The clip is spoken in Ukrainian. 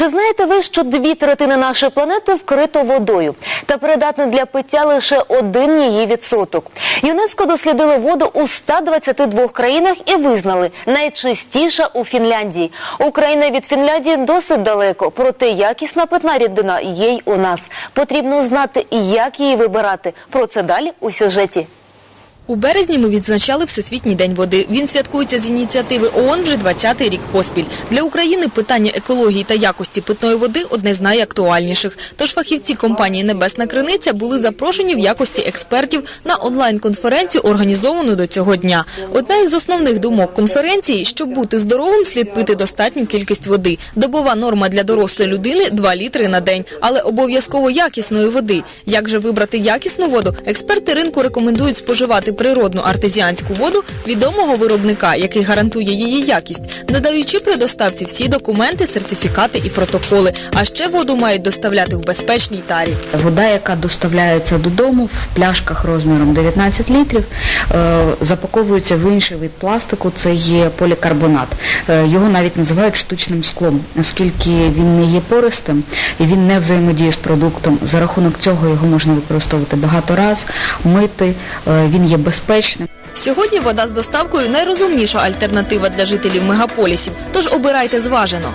Чи знаєте ви, що дві третини нашої планети вкрито водою та придатне для пиття лише один її відсоток? ЮНЕСКО дослідили воду у 122 країнах і визнали найчистіша у Фінляндії. Україна від Фінляндії досить далеко, проте якісна питна рідина є й у нас. Потрібно знати, як її вибирати. Про це далі у сюжеті. У березні ми відзначали Всесвітній день води. Він святкується з ініціативи ООН вже 20-й рік поспіль. Для України питання екології та якості питної води одне з найактуальніших. Тож фахівці компанії Небесна Криниця були запрошені в якості експертів на онлайн-конференцію, організовану до цього дня. Одна із основних думок конференції, щоб бути здоровим, слід пити достатню кількість води. Добова норма для дорослої людини 2 літри на день, але обов'язково якісної води. Як же вибрати якісну воду? Експерти ринку рекомендують споживати природну артезіанську воду відомого виробника, який гарантує її якість, надаючи при доставці всі документи, сертифікати і протоколи. А ще воду мають доставляти в безпечній тарі. Вода, яка доставляється додому в пляшках розміром 19 літрів, е, запаковується в інший вид пластику, це є полікарбонат. Е, Його навіть називають штучним склом, оскільки він не є пористим і він не взаємодіє з продуктом. За рахунок цього його можна використовувати багато раз, мити, е, він є безпечним. Сьогодні вода з доставкою найрозумніша альтернатива для жителів мегаполісів, тож обирайте зважено.